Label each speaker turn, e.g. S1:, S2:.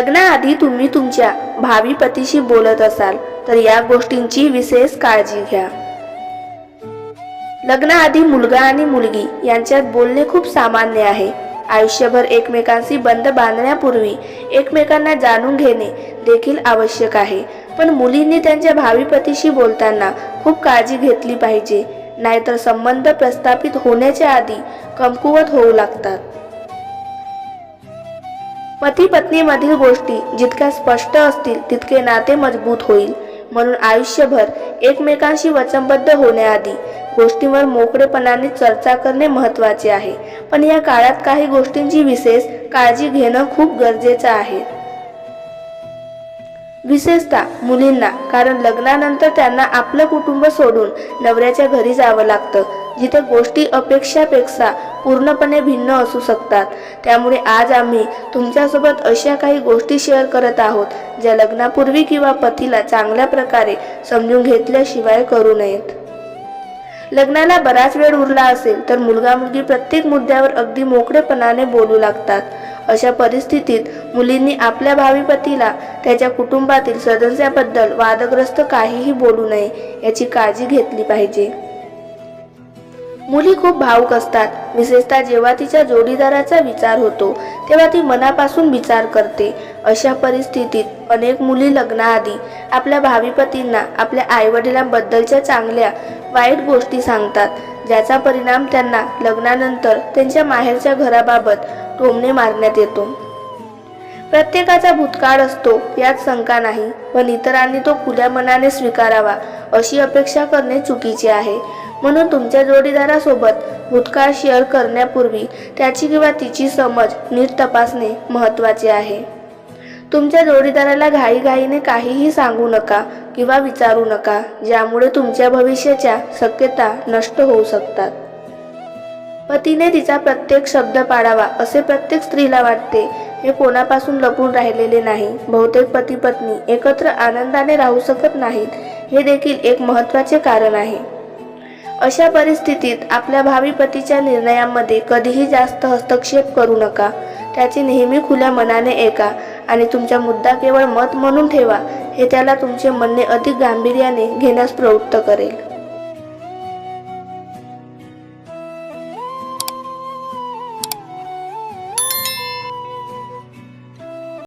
S1: लग्नाआधी तुम्ही तुमच्या भावी पतीशी बोलत असाल तर या गोष्टींची विशेष काळजी घ्या. लग्नाआधी मुलगा आणि मुलगी यांच्यात बोलणे खूप सामान्य आहे. आयुष्यभर एकमेकांशी बंद बांधण्यापूर्वी एकमेकांना जाणून घेणे देखील आवश्यक आहे. पण मुलींनी त्यांच्या भावी पतीशी बोलताना खूप काळजी घेतली पाहिजे. नाहीतर संबंध प्रस्थापित होण्याच्या आधी कमकुवत होऊ लागतात. पती पत्नीमधील गोष्टी जितक्या स्पष्ट असतील तितके नाते मजबूत होईल. म्हणून आयुष्यभर एकमेकांशी वचनबद्ध होण्याआधी गोष्टींवर मोकळेपणाने चर्चा करणे महत्त्वाचे आहे. पण या काळात काही गोष्टींची विशेष काळजी घेणं खूप गरजेचं आहे. विशेषतः मुलींना कारण लग्नानंतर त्यांना आपलं कुटुंब सोडून नवऱ्याच्या घरी जावं लागतं. जिथे गोष्टी अपेक्षापेक्षा पूर्णपणे भिन्न असू शकतात. त्यामुळे आज आम्ही तुमच्यासोबत अशा काही गोष्टी शेअर करत आहोत ज्या लग्नापूर्वी किंवा पतीला चांगल्या प्रकारे समजून घेतल्याशिवाय करू नयेत. लग्नाला बराच वेळ उरला असेल तर मुलगा मुलगी प्रत्येक मुद्द्यावर अगदी मोकळेपणाने बोलू लागतात. अशा परिस्थितीत मुलींनी आपल्या भावी पतीला त्याच्या कुटुंबातील सदस्याबद्दल वादग्रस्त काहीही बोलू नये याची काळजी घेतली पाहिजे. मुली खूप भावुक असतात. विशेषतः जेव्हा तिच्या जोडीदाराचा विचार होतो तेव्हा ती मनापासून विचार करते. अशा परिस्थितीत अनेक मुली लग्नाआधी आपल्या भावी पतींना आपल्या आईवडिलांबद्दलच्या चांगल्या वाईट गोष्टी सांगतात ज्याचा परिणाम त्यांना लग्नानंतर त्यांच्या माहेरच्या घराबाबत टोमणे मारण्यात येतो. प्रत्येकाचा भूतकाळ असतो यात शंका नाही पण इतरांनी तो खुल्या मनाने स्वीकारावा अशी अपेक्षा करणे चुकीचे आहे. म्हणून तुमच्या जोडीदारासोबत भूतकाळ शेअर करण्यापूर्वी त्याची किंवा तिची समज नीट तपासणे महत्त्वाचे आहे. तुमच्या जोडीदाराला घाईघाईने काहीही सांगू नका किंवा विचारू नका ज्यामुळे तुमच्या भविष्याच्या शक्यता नष्ट होऊ शकतात. पतीने तिचा प्रत्येक शब्द पाळावा असे प्रत्येक स्त्रीला वाटते हे कोणापासून लपून राहिलेले नाही? बहुतेक पती पत्नी एकत्र आनंदाने राहू शकत नाहीत. हे देखील एक महत्त्वाचे कारण आहे. अशा परिस्थितीत आपल्या भावी पतीच्या निर्णयामध्ये कधीही जास्त हस्तक्षेप करू नका. त्याची नेहमी खुल्या मनाने ऐका आणि तुमचा मुद्दा केवळ मत म्हणून ठेवा हे त्याला तुमचे म्हणणे अधिक गांभीर्याने घेण्यास प्रवृत्त करेल.